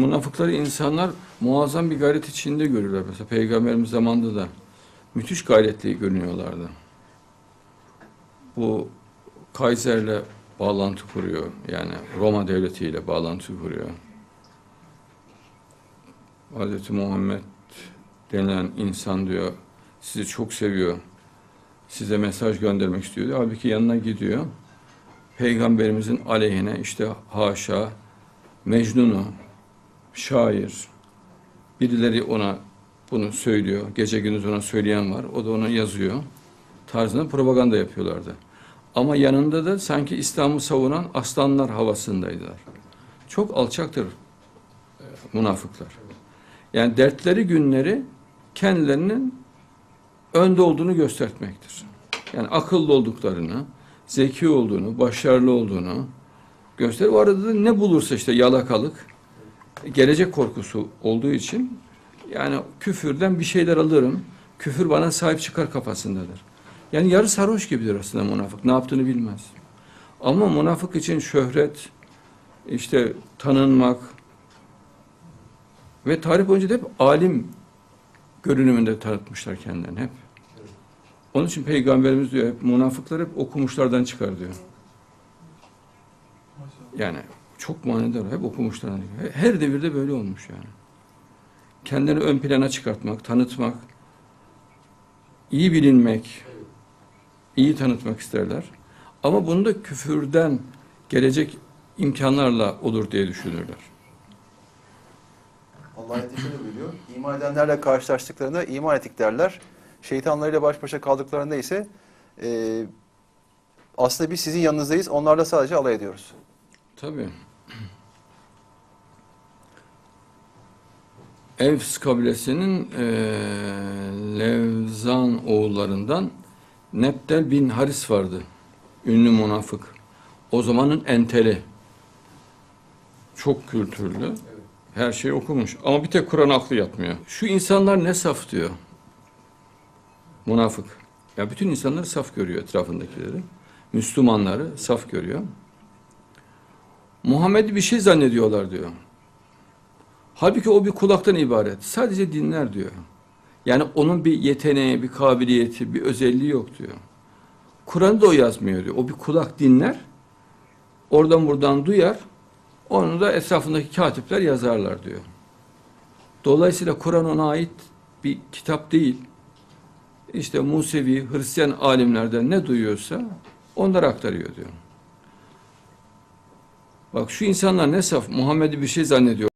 münafıkları insanlar muazzam bir gayret içinde görürler. Mesela Peygamberimiz zamanında da müthiş gayretli görünüyorlardı. Bu Kaiser'le bağlantı kuruyor. Yani Roma devletiyle bağlantı kuruyor. Hz. Muhammed denilen insan diyor sizi çok seviyor. Size mesaj göndermek istiyor. diyor. Halbuki yanına gidiyor. Peygamberimizin aleyhine işte haşa Mecnun'u, şair, birileri ona bunu söylüyor. Gece gündüz ona söyleyen var. O da ona yazıyor. Tarzında propaganda yapıyorlardı. Ama yanında da sanki İslam'ı savunan aslanlar havasındaydılar. Çok alçaktır e, münafıklar. Yani dertleri günleri kendilerinin önde olduğunu göstermektir. Yani akıllı olduklarını, zeki olduğunu, başarılı olduğunu gösterir. O arada da ne bulursa işte yalakalık, gelecek korkusu olduğu için yani küfürden bir şeyler alırım, küfür bana sahip çıkar kafasındadır. Yani yarı sarhoş gibidir aslında münafık. Ne yaptığını bilmez. Ama münafık için şöhret, işte tanınmak ve tarih boyunca da hep alim görünümünde tanıtmışlar kendilerini hep. Onun için Peygamberimiz diyor hep münafıklar hep okumuşlardan çıkar diyor. Yani çok manidar. Hep okumuşlardan çıkar. Her devirde böyle olmuş yani. Kendini ön plana çıkartmak, tanıtmak, iyi bilinmek, iyi tanıtmak isterler. Ama bunu da küfürden gelecek imkanlarla olur diye düşünürler. Allah ayeti şöyle buyuruyor. İman edenlerle karşılaştıklarında iman ettik derler. Şeytanlarıyla baş başa kaldıklarında ise e, aslında biz sizin yanınızdayız. Onlarla sadece alay ediyoruz. Tabii. Evs kabilesinin eee Levzan oğullarından Neptel bin Haris vardı. Ünlü münafık. O zamanın enteli. Çok kültürlü. Her şeyi okumuş. Ama bir tek Kur'an aklı yatmıyor. Şu insanlar ne saf diyor. Münafık. Ya bütün insanları saf görüyor etrafındakileri. Müslümanları saf görüyor. Muhammed'i bir şey zannediyorlar diyor. Halbuki o bir kulaktan ibaret. Sadece dinler diyor. Yani onun bir yeteneği, bir kabiliyeti, bir özelliği yok diyor. Kur'an'da o yazmıyor diyor. O bir kulak dinler. Oradan buradan duyar. Onu da etrafındaki katipler yazarlar diyor. Dolayısıyla Kur'an ona ait bir kitap değil. İşte Musevi, Hristiyan alimlerden ne duyuyorsa onları aktarıyor diyor. Bak şu insanlar ne saf, Muhammed'i bir şey zannediyor.